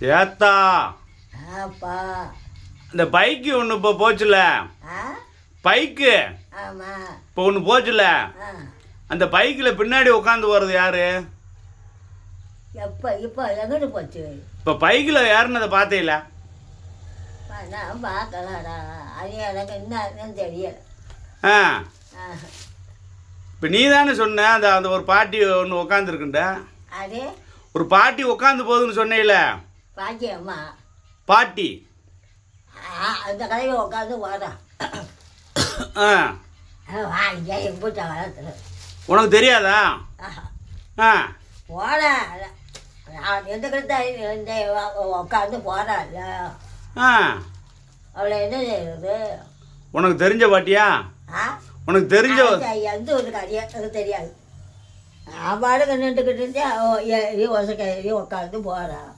ஏத்தா. ஆப்பா. இந்த பைக்கு ஒன்று இப்போ போச்சுல. பைக்கு. இப்போ ஒன்று போச்சுல. அந்த பைக்கில் பின்னாடி உட்காந்து போகிறது யாரு? எப்போ இப்போ எங்கிட்டு போச்சு? இப்போ பைக்கில் ஏறினதை பார்த்தீங்களா நான் பார்க்கலடா அது எனக்கு என்னன்னு தெரியல. ஆ. இப்போ நீ தானே சொன்ன அந்த அந்த ஒரு பாட்டி ஒன்று உட்காந்துருக்குண்ட அது? ஒரு பாட்டி உட்காந்து போகுதுன்னு சொன்னேல பாக்கியம்மா. பாட்டி. அந்த கடையை உட்காந்து போகிறான் ஆ. வா இங்கே எம்பிட்ட வளர்த்துரு உனக்கு தெரியாதா? ஆ. போட. நான் எதுக்கிட்ட இந்த உட்காந்து போகிறாள் ஆ. அவளை என்ன செய்யறது? உனக்கு தெரிஞ்ச பாட்டியா? உனக்கு தெரிஞ்ச எந்த ஒரு எனக்கு தெரியாது. நான் பாடுங்க நின்றுக்கிட்டு இருந்தேன். உசக்க உட்காந்து போகிறான்